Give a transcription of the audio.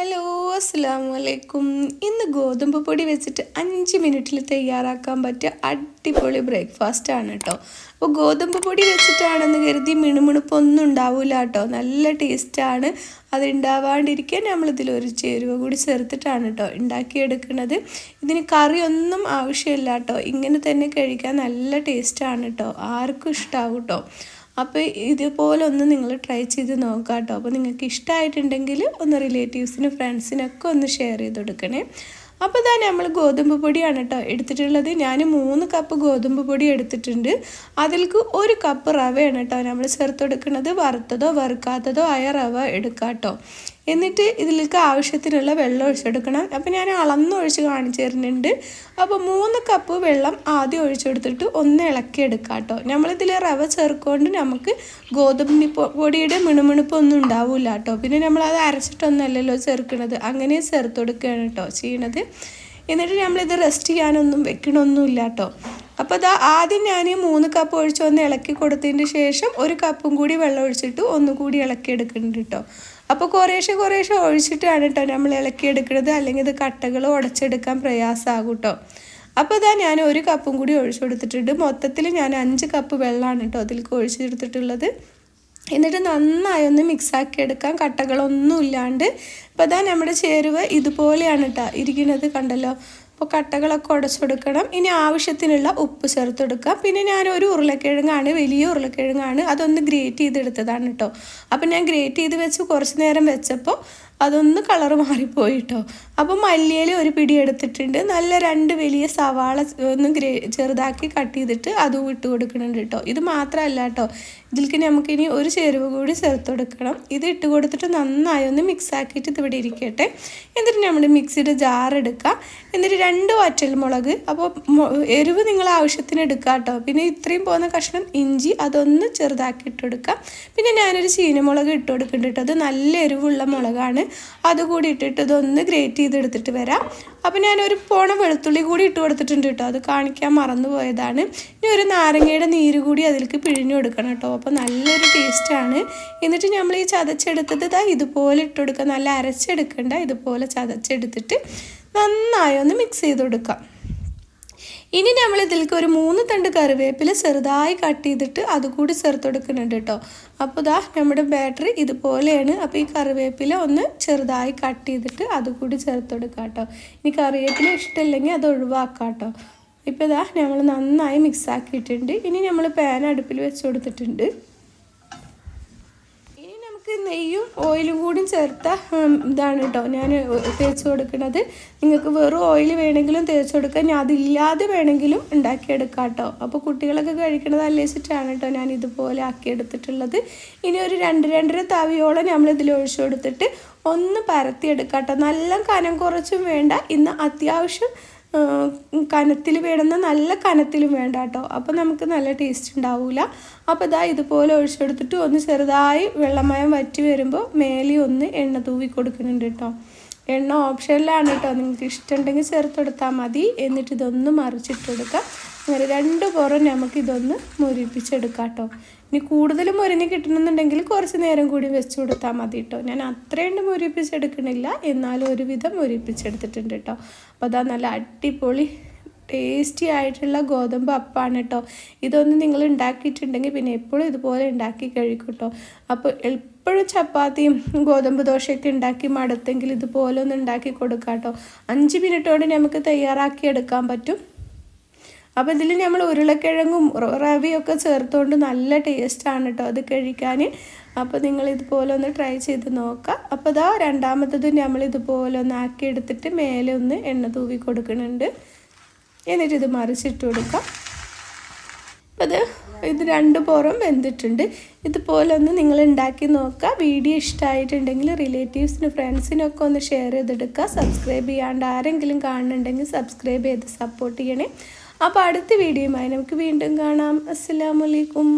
Hello അസ്സാം വലൈക്കും ഇന്ന് ഗോതമ്പ് പൊടി വെച്ചിട്ട് അഞ്ച് മിനിറ്റിൽ തയ്യാറാക്കാൻ പറ്റിയ അടിപൊളി ബ്രേക്ക്ഫാസ്റ്റ് ആണ് കേട്ടോ അപ്പോൾ ഗോതമ്പ് പൊടി വെച്ചിട്ടാണെന്ന് കരുതി മിണുമിണുപ്പൊന്നും ഉണ്ടാവില്ല കേട്ടോ നല്ല ടേസ്റ്റാണ് അത് ഉണ്ടാവാണ്ടിരിക്കാൻ നമ്മളിതിലൊരു ചേരുവ കൂടി ചേർത്തിട്ടാണ് കേട്ടോ ഉണ്ടാക്കിയെടുക്കുന്നത് ഇതിന് കറിയൊന്നും ആവശ്യമില്ല കേട്ടോ ഇങ്ങനെ തന്നെ കഴിക്കാൻ നല്ല ടേസ്റ്റാണ് കേട്ടോ ആർക്കും ഇഷ്ടമാവും കേട്ടോ അപ്പോൾ ഇതുപോലെ ഒന്ന് നിങ്ങൾ ട്രൈ ചെയ്ത് നോക്കാം കേട്ടോ അപ്പോൾ നിങ്ങൾക്ക് ഇഷ്ടമായിട്ടുണ്ടെങ്കിൽ ഒന്ന് റിലേറ്റീവ്സിനും ഫ്രണ്ട്സിനൊക്കെ ഒന്ന് ഷെയർ ചെയ്ത് കൊടുക്കണേ. അപ്പോൾ തന്നെ നമ്മൾ ഗോതമ്പ് പൊടിയാണ് കേട്ടോ എടുത്തിട്ടുള്ളത്. ഞാൻ മൂന്ന് കപ്പ് ഗോതമ്പ് പൊടി എടുത്തിട്ടുണ്ട്. അതിൽക്ക് ഒരു കപ്പ് റവയാണ് കേട്ടോ നമ്മൾ ചേർത്ത് കൊടുക്കുന്നത്. വറുത്തതോ വറുക്കാത്തതോ ആയ റവ എടുക്കാം കേട്ടോ എന്നിട്ട് ഇതിലേക്ക് ആവശ്യത്തിനുള്ള വെള്ളം ഒഴിച്ചെടുക്കണം. അപ്പോൾ ഞാൻ അളന്ന് ഒഴിച്ച് കാണിച്ചു തരുന്നുണ്ട്. അപ്പോൾ മൂന്ന് കപ്പ് വെള്ളം ആദ്യം ഒഴിച്ചെടുത്തിട്ട് ഒന്ന് ഇളക്കി എടുക്കാം കേട്ടോ. നമ്മളിതിൽ റവ ചേർക്കൊണ്ട് നമുക്ക് ഗോതമ്പ് പൊടിയുടെ മിണുമിണുപ്പ് ഒന്നും ഉണ്ടാവില്ല കേട്ടോ. പിന്നെ നമ്മളത് അരച്ചിട്ടൊന്നല്ലല്ലോ ചേർക്കണത്. അങ്ങനെ ചേർത്ത് കൊടുക്കുകയാണ് കേട്ടോ ചെയ്യണത്. എന്നിട്ട് നമ്മളിത് റെസ്റ്റ് ചെയ്യാനൊന്നും വെക്കണമൊന്നുമില്ല കേട്ടോ. അപ്പോൾ അതാ ആദ്യം ഞാൻ മൂന്ന് കപ്പ് ഒഴിച്ച് ഒന്ന് ഇളക്കി കൊടുത്തതിന് ശേഷം ഒരു കപ്പും കൂടി വെള്ളം ഒഴിച്ചിട്ട് ഒന്നുകൂടി ഇളക്കി എടുക്കുന്നുണ്ട് കേട്ടോ അപ്പോൾ കുറേശ്ശെ കുറേശ്ശെ ഒഴിച്ചിട്ടാണ് കേട്ടോ നമ്മൾ ഇളക്കി എടുക്കുന്നത്. അല്ലെങ്കിൽ ഇത് കട്ടകൾ ഉടച്ചെടുക്കാൻ പ്രയാസമാകും കേട്ടോ അപ്പോൾ ഇതാ ഞാൻ ഒരു കപ്പും കൂടി ഒഴിച്ചു കൊടുത്തിട്ടുണ്ട്. മൊത്തത്തിൽ ഞാൻ അഞ്ച് കപ്പ് വെള്ളമാണ് കേട്ടോ അതിലേക്ക് ഒഴിച്ചെടുത്തിട്ടുള്ളത് എന്നിട്ട് നന്നായി ഒന്ന് മിക്സാക്കി എടുക്കാം. കട്ടകളൊന്നും ഇല്ലാണ്ട് അപ്പോൾ അതാ നമ്മുടെ ചേരുവ ഇതുപോലെയാണ് കേട്ടോ ഇരിക്കുന്നത് കണ്ടല്ലോ. അപ്പോൾ കട്ടകളൊക്കെ ഉടച്ചെടുക്കണം. ഇനി ആവശ്യത്തിനുള്ള ഉപ്പ് ചേർത്തെടുക്കാം പിന്നെ ഞാൻ ഒരു ഉരുളക്കിഴങ്ങാണ് വലിയ ഉരുളക്കിഴങ്ങാണ് അതൊന്ന് ഗ്രേറ്റ് ചെയ്തെടുത്തതാണ് കേട്ടോ അപ്പം ഞാൻ ഗ്രേറ്റ് ചെയ്ത് വെച്ച് കുറച്ച് നേരം വെച്ചപ്പോൾ അതൊന്ന് കളർ മാറിപ്പോയി കേട്ടോ അപ്പോൾ മല്ലിയില ഒരു പിടി എടുത്തിട്ടുണ്ട്. നല്ല രണ്ട് വലിയ സവാള ഒന്ന് ഗ്രേ ചെറുതാക്കി കട്ട് ചെയ്തിട്ട് അതും ഇട്ട് കൊടുക്കുന്നുണ്ട് കേട്ടോ ഇത് മാത്രമല്ല കേട്ടോ ഇതിലേക്ക് നമുക്കിനി ഒരു ചേരുവ കൂടി ചേർത്ത് കൊടുക്കണം. ഇത് ഇട്ട് കൊടുത്തിട്ട് നന്നായി ഒന്ന് മിക്സ് ആക്കിയിട്ട് ഇത് ഇവിടെ ഇരിക്കട്ടെ. എന്നിട്ട് നമ്മൾ മിക്സിയുടെ ജാർ എടുക്കുക എന്നിട്ട് രണ്ട് വറ്റൽമുളക് അപ്പോൾ എരിവ് നിങ്ങൾ ആവശ്യത്തിന് എടുക്കുക കേട്ടോ പിന്നെ ഇത്രയും പോകുന്ന കഷ്ണം ഇഞ്ചി അതൊന്ന് ചെറുതാക്കി ഇട്ട് കൊടുക്കുക പിന്നെ ഞാനൊരു ചീനമുളക് ഇട്ട് കൊടുക്കുന്നുണ്ട് അത് നല്ല എരിവുള്ള മുളകാണ്. അതുകൂടി ഇട്ടിട്ട് ഇതൊന്ന് ഗ്രേറ്റ് ചെയ്തെടുത്തിട്ട് വരാം. അപ്പോൾ ഞാനൊരു പോണ വെളുത്തുള്ളി കൂടി ഇട്ട് കൊടുത്തിട്ടുണ്ട് കേട്ടോ. അത് കാണിക്കാൻ മറന്നു പോയതാണ് ഇനി ഒരു നാരങ്ങയുടെ നീര് കൂടി അതിലേക്ക് പിഴിഞ്ഞു കൊടുക്കണം കേട്ടോ. അപ്പോൾ നല്ലൊരു ടേസ്റ്റാണ് എന്നിട്ട് നമ്മൾ ഈ ചതച്ചെടുത്തത് ഇതാ ഇതുപോലെ ഇട്ട് കൊടുക്കുക. നല്ല അരച്ചെടുക്കണ്ട ഇതുപോലെ ചതച്ചെടുത്തിട്ട് നന്നായി ഒന്ന് മിക്സ് ചെയ്ത് കൊടുക്കാം ഇനി നമ്മൾ ഇതിലേക്ക് ഒരു മൂന്ന് തണ്ട് കറിവേപ്പില ചെറുതായി കട്ട് ചെയ്തിട്ട് അതുകൂടി ചേർത്ത് കൊടുക്കുന്നുണ്ട് കേട്ടോ. അപ്പോൾ ഇതാ നമ്മുടെ ബാറ്ററി ഇതുപോലെയാണ്. അപ്പോൾ ഈ കറിവേപ്പില ഒന്ന് ചെറുതായി കട്ട് ചെയ്തിട്ട് അതുകൂടി ചേർത്ത് കൊടുക്കാം കേട്ടോ. ഇനി കറിവേപ്പില ഇഷ്ടമില്ലെങ്കിൽ അത് ഒഴിവാക്കാം കേട്ടോ. ഇപ്പോൾ ഇതാ നമ്മൾ നന്നായി മിക്സ് ആക്കിയിട്ടുണ്ട്. ഇനി നമ്മൾ പാൻ അടുപ്പിൽ വെച്ച് കൊടുത്തിട്ടുണ്ട്. നെയ്യും ഓയിലും കൂടി ചേർത്ത ഇതാണ് കേട്ടോ ഞാൻ തേച്ച് കൊടുക്കുന്നത് നിങ്ങൾക്ക് വെറും ഓയിൽ വേണമെങ്കിലും തേച്ച് കൊടുക്കാം. ഞാൻ അതില്ലാതെ വേണമെങ്കിലും ഉണ്ടാക്കിയെടുക്കാം കേട്ടോ അപ്പോൾ കുട്ടികളൊക്കെ കഴിക്കുന്നത് അല്ലേച്ചിട്ടാണ് കേട്ടോ ഞാൻ ഇതുപോലെ ആക്കിയെടുത്തിട്ടുള്ളത്. ഇനി ഒരു രണ്ട് രണ്ടര തവിയോളം നമ്മൾ ഇതിൽ ഒഴിച്ചു കൊടുത്തിട്ട് ഒന്ന് പരത്തിയെടുക്കാം കേട്ടോ നല്ല കനം കുറച്ചും വേണ്ട. ഇന്ന് അത്യാവശ്യം കനത്തിൽ വേണമെന്ന് നല്ല കനത്തിലും വേണ്ട കേട്ടോ അപ്പോൾ നമുക്ക് നല്ല ടേസ്റ്റ് ഉണ്ടാവില്ല അപ്പോൾ ഇതാ ഇതുപോലെ ഒഴിച്ചെടുത്തിട്ട് ഒന്ന് ചെറുതായി വെള്ളമയം വറ്റി വരുമ്പോൾ മേലെ ഒന്ന് എണ്ണ തൂവി കൊടുക്കുന്നുണ്ട് കേട്ടോ എണ്ണ ഓപ്ഷനിലാണ് കേട്ടോ. നിങ്ങൾക്ക് ഇഷ്ടമുണ്ടെങ്കിൽ ചേർത്തെടുത്താൽ മതി. എന്നിട്ട് ഇതൊന്ന് മറിച്ചിട്ട് കൊടുക്കാം അങ്ങനെ രണ്ട് പുറം നമുക്ക് ഇതൊന്ന് മുരിപ്പിച്ചെടുക്കാം കേട്ടോ. ഇനി കൂടുതൽ മുരിഞ്ഞ് കിട്ടണമെന്നുണ്ടെങ്കിൽ കുറച്ച് നേരം കൂടി വെച്ച് കൊടുത്താൽ മതി കേട്ടോ. ഞാൻ അത്രയുണ്ട് മുരിപ്പിച്ചെടുക്കണില്ല. എന്നാലും ഒരുവിധം മുരിപ്പിച്ചെടുത്തിട്ടുണ്ട് കേട്ടോ. അപ്പോൾ അതാ നല്ല അടിപൊളി ടേസ്റ്റി ആയിട്ടുള്ള ഗോതമ്പ് അപ്പാണ് കേട്ടോ. ഇതൊന്ന് നിങ്ങൾ ഉണ്ടാക്കിയിട്ടുണ്ടെങ്കിൽ പിന്നെ എപ്പോഴും ഇതുപോലെ ഉണ്ടാക്കി കഴിക്കും കേട്ടോ. അപ്പോൾ എപ്പോഴും ചപ്പാത്തിയും ഗോതമ്പ് ദോശയൊക്കെ ഉണ്ടാക്കി മടുത്തെങ്കിൽ ഇതുപോലെ ഒന്ന് ഉണ്ടാക്കി കൊടുക്കാം കേട്ടോ. അഞ്ച് മിനിറ്റോടെ നമുക്ക് തയ്യാറാക്കി എടുക്കാൻ പറ്റും. അപ്പോൾ ഇതിൽ നമ്മൾ ഉരുളക്കിഴങ്ങും റവിയൊക്കെ ചേർത്തുകൊണ്ട് നല്ല ടേസ്റ്റാണ് കേട്ടോ അത് കഴിക്കാൻ അപ്പോൾ നിങ്ങൾ ഇതുപോലെ ഒന്ന് ട്രൈ ചെയ്ത് നോക്കുക അപ്പോൾ ഇതാ രണ്ടാമത്തത് നമ്മൾ ഇതുപോലെ ഒന്ന് ആക്കി എടുത്തിട്ട് മേലെ ഒന്ന് എണ്ണ തൂവി കൊടുക്കുന്നുണ്ട്. എന്നിട്ട് ഇത് മറിച്ചിട്ട് കൊടുക്കാം. അപ്പോൾ ഇത് രണ്ട് പുറം വെന്തിട്ടുണ്ട്. ഇതുപോലെ ഒന്ന് നിങ്ങൾ ഉണ്ടാക്കി നോക്കുക. വീഡിയോ ഇഷ്ടമായിട്ടുണ്ടെങ്കിൽ റിലേറ്റീവ്സിന് ഫ്രണ്ട്സിനൊക്കെ ഒന്ന് ഷെയർ ചെയ്തെടുക്കുക. സബ്സ്ക്രൈബ് ചെയ്യാണ്ട് ആരെങ്കിലും കാണുന്നുണ്ടെങ്കിൽ സബ്സ്ക്രൈബ് ചെയ്ത് സപ്പോർട്ട് ചെയ്യണേ. അപ്പോൾ അടുത്ത വീഡിയോയുമായി നമുക്ക് വീണ്ടും കാണാം. അസ്സാമലൈക്കും